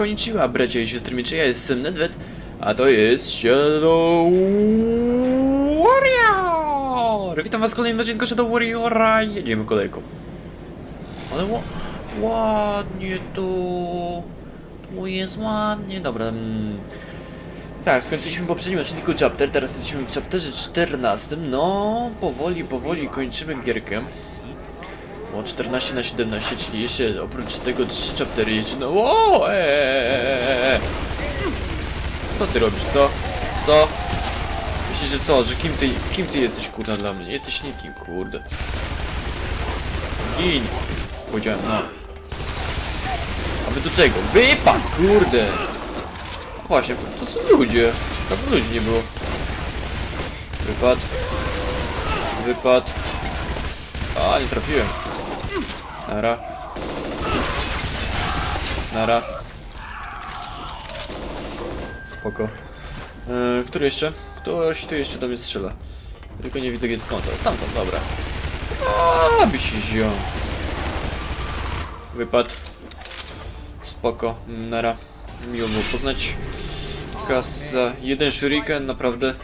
konnichiwa, bracia i siostry czy ja jestem Nedwet, a to jest Shadow Warrior! Witam was w kolejnym odcinku Shadow Warriora jedziemy kolejką. Ale ła ładnie tu, tu jest ładnie, dobra. Mm. Tak, skończyliśmy poprzednim odcinku chapter, teraz jesteśmy w chapterze 14, no powoli, powoli kończymy gierkę. O 14 na 17, czyli jeszcze oprócz tego 3 chaptery jeszcze no o, eee. Co ty robisz, co? Co? Myślisz, że co, że kim ty, kim ty jesteś kurna dla mnie? Jesteś nikim, kurde. Gin! Powiedziałem, no. A wy do czego? Wypad, kurde! A właśnie, to są ludzie. Dawno ludzi nie było. Wypad. Wypad. A, nie trafiłem. Nara. Nara. Spoko. E, który jeszcze? Ktoś tu jeszcze do mnie strzela. Tylko nie widzę gdzie jest skąd. Stamtąd, dobra. A, by się zio. Wypad. Spoko. Nara. Miło było poznać. Kasa. Jeden shuriken, naprawdę.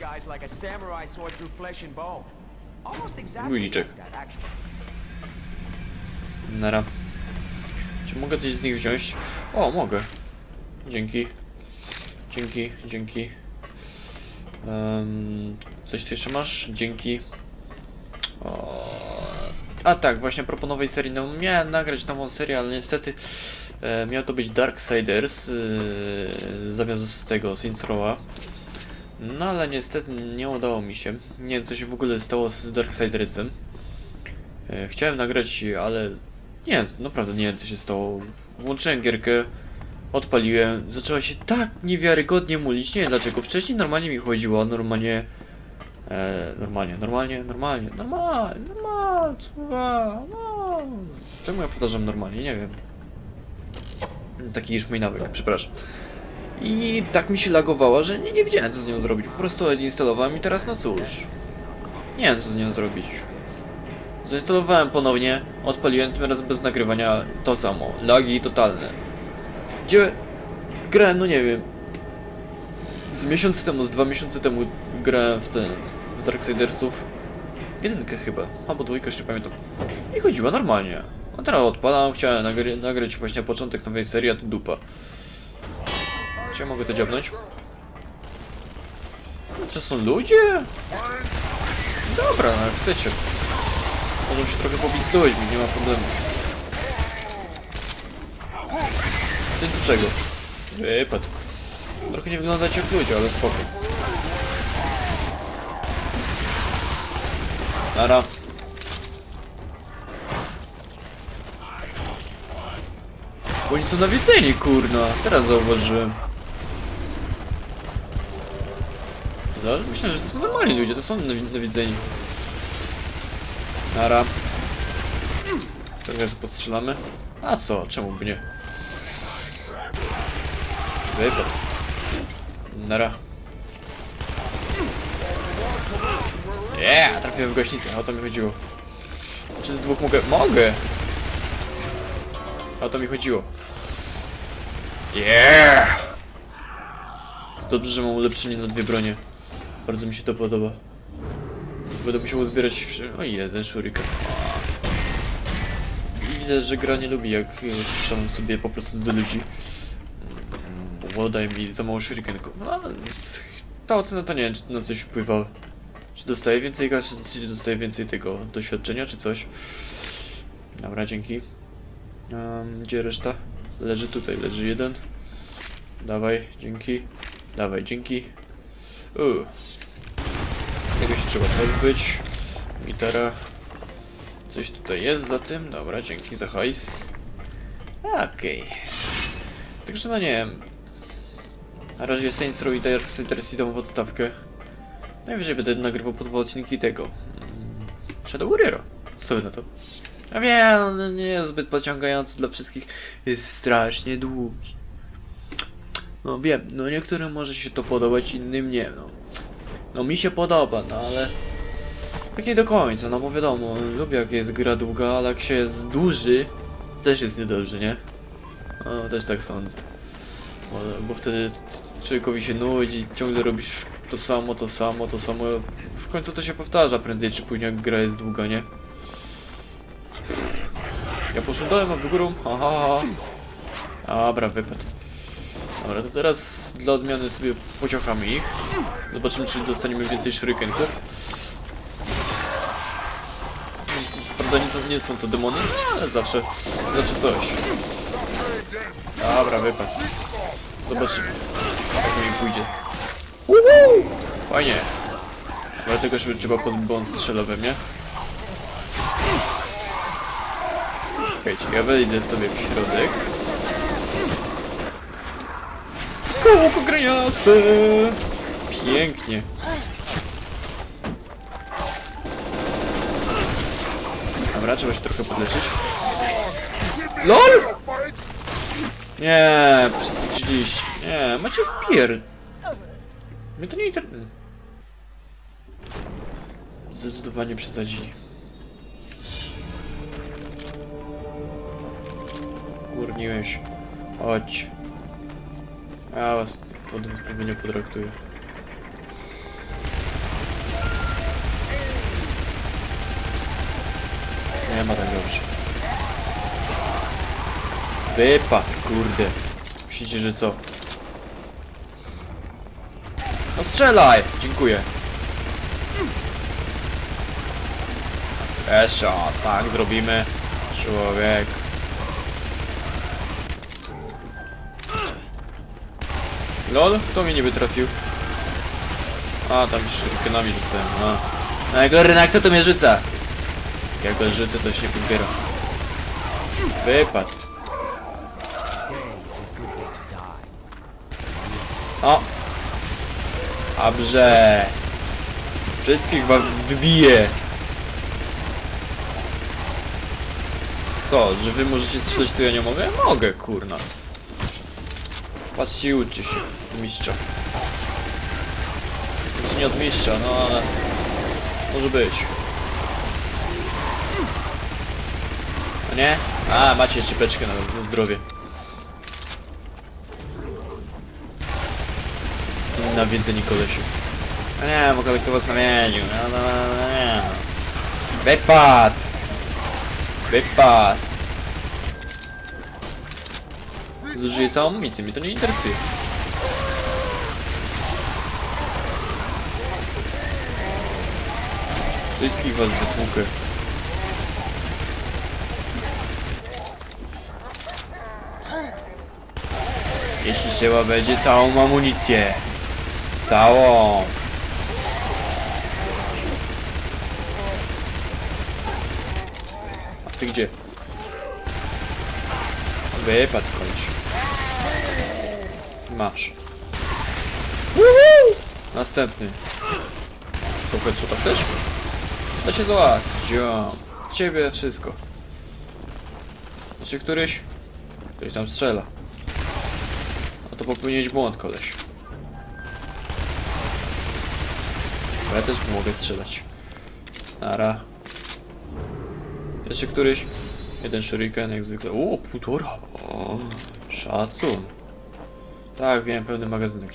Guziczek. Nara. Czy mogę coś z nich wziąć? O, mogę. Dzięki. Dzięki, dzięki. Em, coś tu jeszcze masz? Dzięki. O. A tak, właśnie a propos nowej serii. No, miałem nagrać nową serię, ale niestety e, miał to być Darksiders e, zamiast tego Saints Row'a. No ale niestety nie udało mi się. Nie wiem co się w ogóle stało z Darksidersem. E, chciałem nagrać, ale nie naprawdę nie wiem co się stało. Włączyłem gierkę, odpaliłem, zaczęła się tak niewiarygodnie mulić, nie wiem dlaczego. Wcześniej normalnie mi chodziło, normalnie... E, normalnie, normalnie, normalnie, normalnie, normalnie, no. Czemu ja powtarzam normalnie, nie wiem. Taki już mój nawyk, przepraszam. I tak mi się lagowała, że nie, nie wiedziałem co z nią zrobić. Po prostu odinstalowałem i teraz no cóż. Nie wiem co z nią zrobić. Zainstalowałem ponownie, odpaliłem tym razem bez nagrywania to samo. Lagi totalne. Gdzie grałem, no nie wiem. Z miesiąc temu, z dwa miesiące temu grałem w ten w Darksidersów. Jedynkę chyba, albo dwójkę, jeszcze pamiętam. I chodziła normalnie. A teraz odpalam, chciałem nagry nagrać właśnie początek nowej serii, a tu dupa. Czy ja mogę to dziabnąć? To są ludzie? Dobra, no chcecie. Mogą się trochę pobić z ludźmi, nie ma problemu. Ty do czego? Wypad. Trochę nie wyglądacie jak ludzie, ale spoko. Nara. Bo oni są nawiedzeni, kurna. Teraz zauważyłem. No, myślę, że to są normalni ludzie, to są nawi- nawiedzeni. Nara. Sobie postrzelamy. A co, czemu by nie? Wypad. Nara. Yeah, trafiłem w gaśnicę, o to mi chodziło. Czy z dwóch mogę? Mogę! O to mi chodziło. Yeah! Dobrze, że mam ulepszenie na dwie bronie. Bardzo mi się to podoba. Będę musiał uzbierać... wszy- O, jeden shuriken. Widzę, że gra nie lubi, jak e, strzelam sobie po prostu do ludzi. Mm, Bo daje mi za mało shurikenków. No, ta ocena to nie wiem, czy na coś wpływa. Czy dostaję więcej kasy, czy dostaję więcej tego doświadczenia, czy coś. Dobra, dzięki. Um, gdzie reszta? Leży tutaj, leży jeden. Dawaj, dzięki. Dawaj, dzięki. Uuu. Tego się trzeba pozbyć. Gitara. Coś tutaj jest za tym. Dobra, dzięki za hajs. Okej. Także no nie wiem. Na razie Saints Row i Darksiders idą w odstawkę. Najwyżej będę nagrywał po dwa odcinki tego. mm, Shadow Warriora. Co wy na to? A wiem, on nie jest zbyt pociągający dla wszystkich. Jest strasznie długi. No wiem, no niektórym może się to podobać, innym nie, no. No mi się podoba, no ale... Tak nie do końca, no bo wiadomo, lubię jak jest gra długa, ale jak się jest duży, też jest niedobrze, nie? No, też tak sądzę. Bo- Bo wtedy człowiekowi się nudzi, ciągle robisz to samo, to samo, to samo. W końcu to się powtarza prędzej czy później, jak gra jest długa, nie? Ja a wy górą. Ha, ha, ha. Dobra, wypadł. Dobra, to teraz dla odmiany sobie pociąchamy ich. Zobaczymy, czy dostaniemy więcej shurikenków. Prawda, nie, to nie są to demony, ale zawsze, zawsze coś. Dobra, wypadł. Zobaczymy, jak mi pójdzie. Uhu! Fajnie. Dlatego się trzeba bo on strzela we mnie. Czekajcie, ja wejdę sobie w środek. Kołko graniaste! Pięknie. Dobra, trzeba się trochę podleczyć. LOL! Nie, przesadziliście. Nie, macie wpier... Mnie to nie interesuje. Zdecydowanie przesadzili. Górniłem się. Chodź. Ja was pod, odpowiednio potraktuję. Nie ma tak dobrze. Wypad, kurde. Myślicie, że co? No strzelaj! Dziękuję. Esza, tak zrobimy. Człowiek. Lol, kto mnie nie wytrafił? A, tam shurikenami rzucałem, a. No jak rynek, kto to mnie rzuca? Jak go rzucę, to się podbiera. Wypad. O! Dobrze. Wszystkich was wybiję. Co, że wy możecie strzelać, to ja nie mogę? Mogę, kurna. Patrzcie i uczy się. Mistrza. Znaczy nie od mistrza, no ale... Może być. A nie? A, macie jeszcze beczkę na, na zdrowie. Nawiedzeni kolesiu. A nie, mogę być to was namienił. No, no, no, no, nie. Wypad! Wypad! Zużyję całą amunicję, mnie to nie interesuje. Wszystkich was wytłukę. Jeśli trzeba będzie całą amunicję. Całą. A ty gdzie? Wypadł w Masz. Następny. To headshota chcesz? Da się załatwić. Ciebie wszystko. Znaczy któryś? Ktoś tam strzela. A to popełniłeś błąd, koleś. Bo ja też mogę strzelać. Nara. Jeszcze któryś? Jeden shuriken jak zwykle. O, półtora. O, szacun. Tak, wiem, pełny magazynek.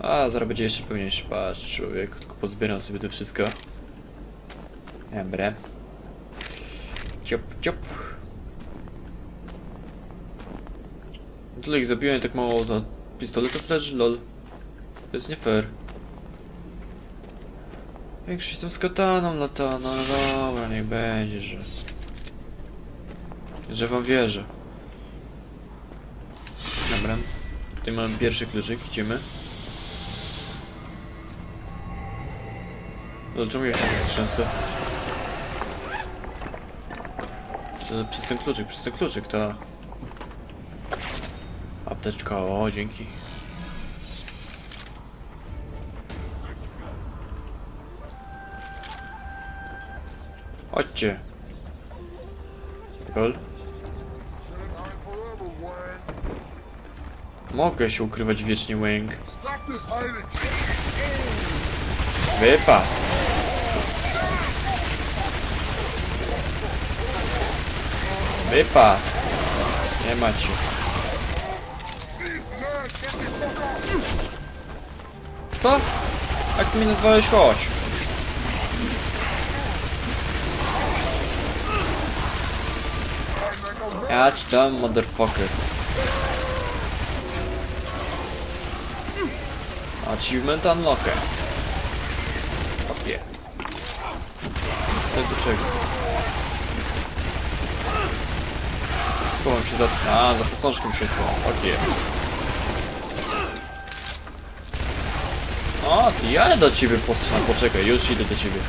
A, zaraz będzie jeszcze pełniejszy. Patrz, człowiek, tylko pozbieram sobie to wszystko. Dobra. Ciop, ciop. No Tyle ich zabiłem, tak mało to pistoletów leży, lol. To jest nie fair. Większość są z kataną lata, no dobra, niech będzie, że... Że wam wierzę. Dobra. Tutaj mamy pierwszy kluczyk, idziemy. No czemu ja się tak trzęsę? Przez ten kluczyk, przez ten kluczyk, ta... Apteczka, o, dzięki. Chodźcie. Rol. Mogę się ukrywać wiecznie, Wang. Wypa. Wypa. Nie ma cię. Co? Jak ty mi nazwałeś? Chodź. Jadź tam, motherfucker. Achievement unlocked. Papie. To do czego? Schowam się za... A, za posążką się schowam. Papie. O, ty ja do ciebie postrzelam. Poczekaj, już idę do ciebie.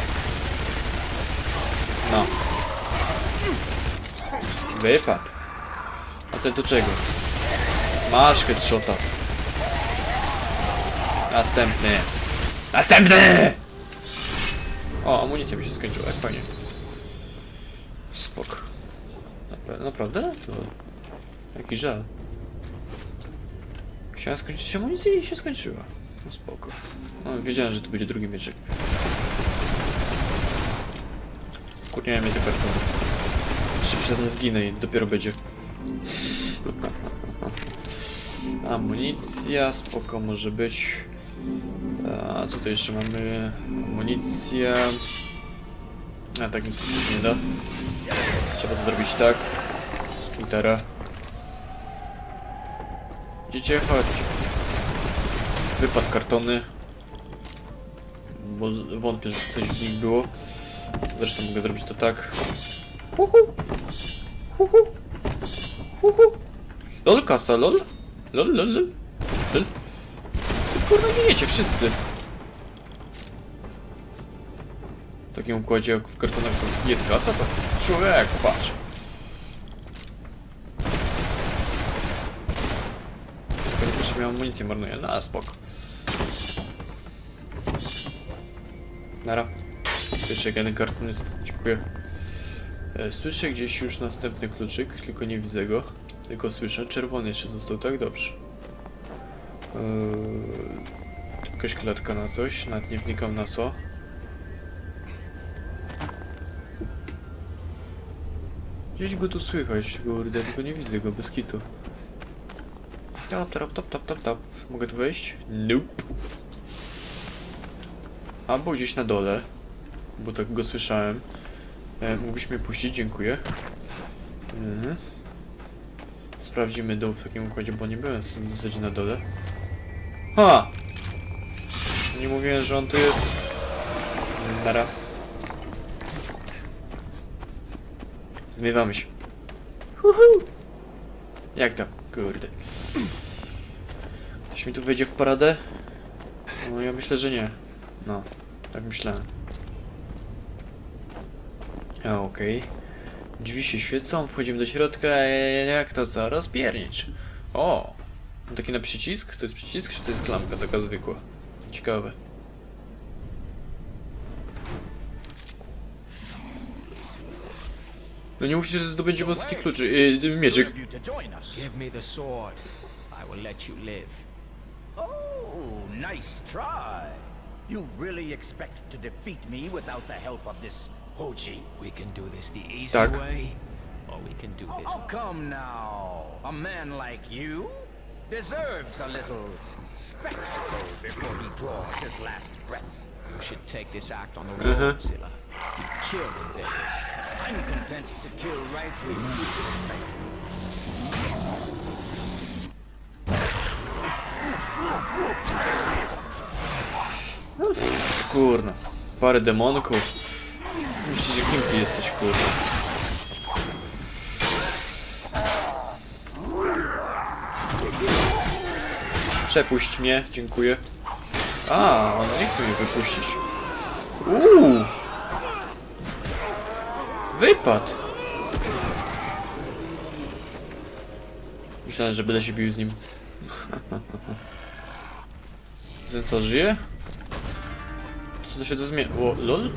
No. Wypad. A ten do czego? Masz headshota. Następny. Następny! O, amunicja mi się skończyła, jak fajnie. Spok. Naprawdę? To... Jaki żal. Chciałem skończyć amunicję i się skończyła. No spoko. No, wiedziałem, że to będzie drugi mieczek. Kurniałem mnie te kartony. Jeszcze przez nie zginę i dopiero będzie. Amunicja, spoko może być. A co tu jeszcze mamy? Amunicja. A tak nic się nie da. Trzeba to zrobić tak. Gitara. Dziecię, chodźcie. Wypad kartony. Bo wątpię, że coś w nich było. Zresztą mogę zrobić to tak. Uhu. Uhu. Uhu. Lol, kasa, lol. Lol, lol, lol. Lol. Ty kurwa wszyscy. W takim układzie jak w kartonach są, jest kasa, to człowiek, patrz. Tylko nie miałem amunicję marnuję, no spoko. Nara. Jeszcze jeden karton jest, dziękuję. E, Słyszę gdzieś już następny kluczyk, tylko nie widzę go. Tylko słyszę. Czerwony jeszcze został, tak? Dobrze. Eee, jakaś klatka na coś, nawet nie wnikam na co. Gdzieś go tu słychać, kurde, tylko nie widzę go, bez kitu. Top, top, top, top, top, top. Mogę tu wejść? Nope. Albo gdzieś na dole, bo tak go słyszałem. E, mógłbyś mnie puścić, dziękuję. Mhm. Sprawdzimy dół w takim układzie, bo nie byłem w zasadzie na dole. Ha! Nie mówiłem, że on tu jest. Nara. Zmywamy się. Uhu. Jak to? Kurde. Ktoś mi tu wejdzie w paradę? No ja myślę, że nie. No, tak myślałem. A, okej. Drzwi się świecą, wchodzimy do środka, e, jak to co? Rozpiernicz. O! Taki na przycisk? To jest przycisk, czy to jest klamka taka zwykła? Ciekawe. No nie mówcie, że zdobędziemy ostatni kluczy, yy, mieczyk. of you to join us. Give me the sword. I will let you live. Oh, nice try. You really expect to defeat me without the help of this Hoji? We can do this the easy Tak. way, or we can do this. Oh, come now. A man like you deserves a little spectacle before he draws his last breath. You should take this act on the Uh-huh. road, Zilla. You killed in Vegas. I'm content to kill right here. Kurna. Parę demonków. Myślicie, kim ty jesteś, kurna? Przepuść mnie, dziękuję. A, on nie chce mnie wypuścić. Uuu. Wypad. Myślałem, że będę się bił z nim. Ten co, żyje? Co to się to zmienia? O, lol?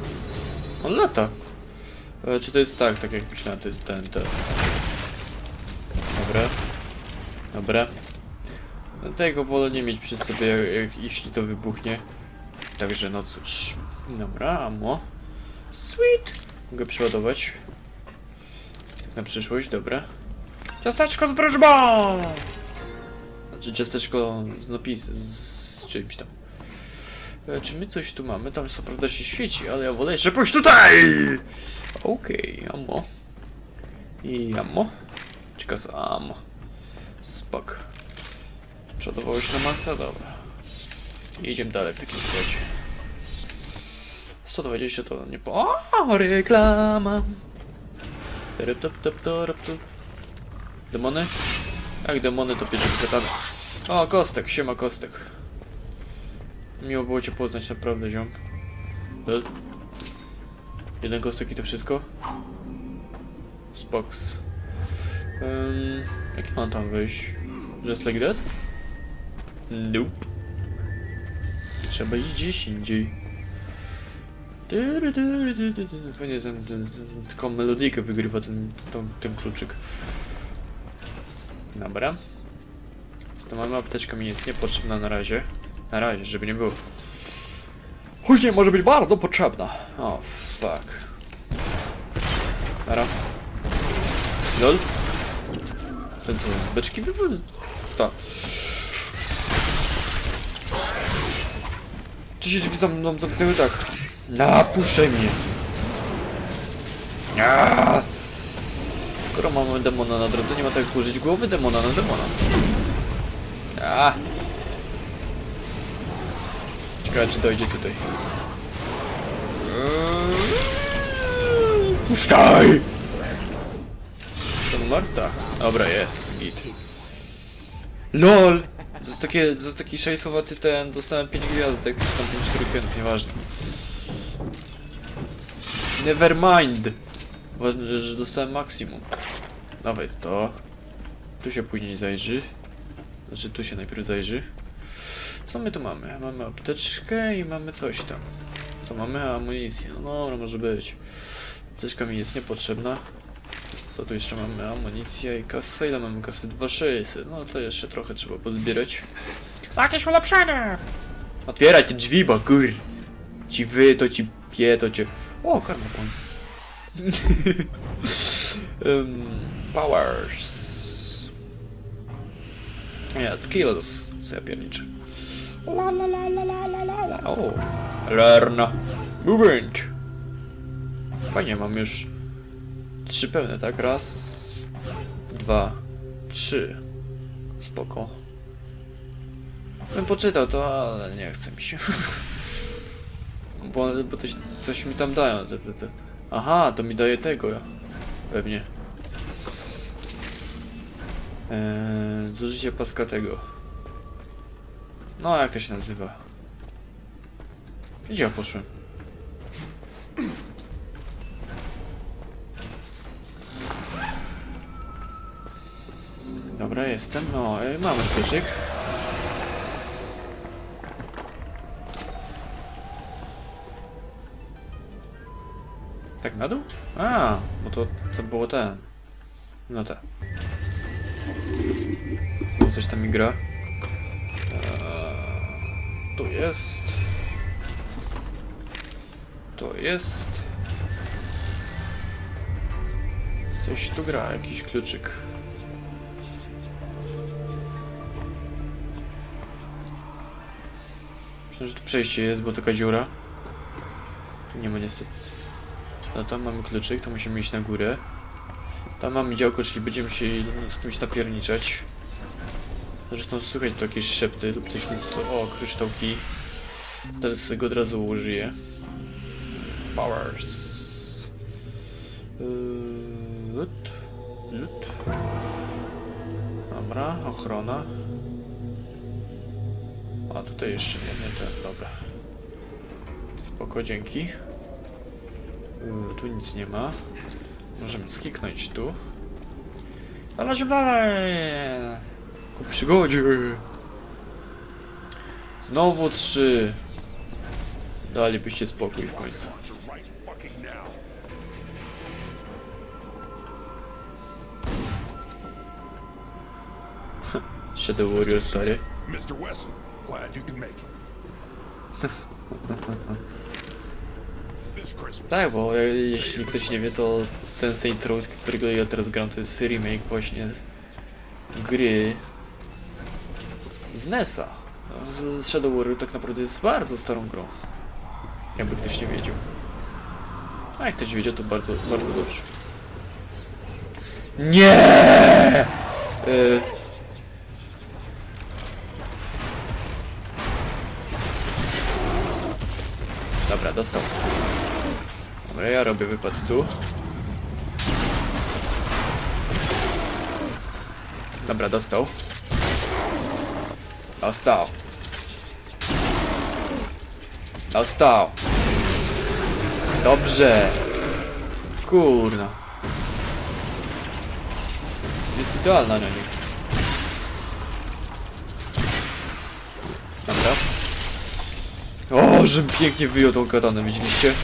On lata. E, czy to jest tak, tak jak myślałem, to jest ten, ten. Dobra. Dobra. No, tego wolę nie mieć przy sobie, jak, jak, jeśli to wybuchnie. Także no cóż. Dobra, ammo. Sweet! Mogę przeładować. Na przyszłość, dobra. Ciasteczko z wróżbą! Znaczy ciasteczko z napis, z czymś tam. E, czy my coś tu mamy? Tam co prawda się świeci, ale ja wolę jeszcze pójść tutaj! Okej, ammo. I ammo. Czeka z ammo. Spok. Przodowało się na maksa? Dobra. I idziemy dalej w takim razie. 120 to nie po... O, reklama! Demony? Jak demony to pierwszy katany. O, Kostek, siema Kostek. Miło było cię poznać, naprawdę, ziom. Lel. Jeden Kostek i to wszystko? Spox. Um, jak mam tam wejść? Just like that? Nope. Trzeba iść gdzieś indziej. Fajnie ten, ten, ten, taką melodyjkę wygrywa ten, ten, ten kluczyk. Dobra. Co to mamy? Apteczka mi jest niepotrzebna na razie. Na razie, żeby nie było. Później może być bardzo potrzebna. O, fuck. Dobra. Lol. Ten co, z beczki wywoły? Tak. Czy się drzwi za mną zamknęły tak? Na, puszczaj mnie. Ja. Skoro mamy demona na drodze, nie ma tak użyć głowy demona na demona. A. Ciekawe, czy dojdzie tutaj. Puszczaj! To numer? Tak. Dobra, jest. Git. LOL! Za takie, za taki szajsowaty ten dostałem 5 gwiazdek, tam 5 shurikenów, nieważne. Never mind! Ważne, że dostałem maksimum. Dawaj to. Tu się później zajrzy. Znaczy tu się najpierw zajrzy. Co my tu mamy? Mamy apteczkę i mamy coś tam. Co mamy? Amunicję. No dobra, może być. Apteczka mi jest niepotrzebna. Co tu jeszcze mamy? Amunicja i kasa. Ile mamy kasy? 2600. No to jeszcze trochę trzeba pozbierać. Jakieś ulepszenie! Otwieraj te drzwi, bo kur... Ci wy, to ci pie, to cię... O, karma points. um, powers. Yeah, skills. Co ja pierniczę. La la la la la la la la. O, learn. Movement. Fajnie, mam już trzy pełne, tak? Raz, dwa, trzy. Spoko. Bym poczytał to, ale nie chce mi się. bo bo coś, coś mi tam dają. Aha, to mi daje tego. Pewnie. Eee, zużycie paska tego. No, jak to się nazywa? Gdzie ja poszłem? Dobra, jestem. No, e, mamy kluczyk. Tak na dół? A, bo to, to było ten. No tak. Coś tam mi gra. Eee, tu jest. To jest. Coś tu gra, jakiś kluczyk. Myślę, że tu przejście jest, bo taka dziura. Tu nie ma niestety. No tam mamy kluczyk, to musimy iść na górę. Tam mamy działko, czyli będziemy się z kimś napierniczać. Zresztą słychać tu jakieś szepty lub coś nic. O, kryształki. Teraz go od razu użyję. Powers. Yy, Lut. Lut. Dobra, ochrona. A tutaj jeszcze nie, nie ten, dobra. Spoko, dzięki. Yy, tu nic nie ma. Możemy skiknąć tu. Się dalej! Ku przygodzie! Znowu trzy! Dalibyście spokój w końcu. Shadow Warrior stary. Mr. Wesson, glad you can make it. Tak, bo e, jeśli ktoś nie wie, to ten Saints Row, którego ja teraz gram, to jest remake właśnie gry z NES-a. Shadow Warrior tak naprawdę jest bardzo starą grą. Jakby ktoś nie wiedział. A jak ktoś wiedział, to bardzo, bardzo dobrze. Nie! Y... Dobra, dostał. Dobra, ja robię wypad tu. Dobra, dostał. Dostał. Dostał. Dobrze. Kurna. Jest idealna na nim. Dobra. O, żem pięknie wyjął tą katanę, widzieliście?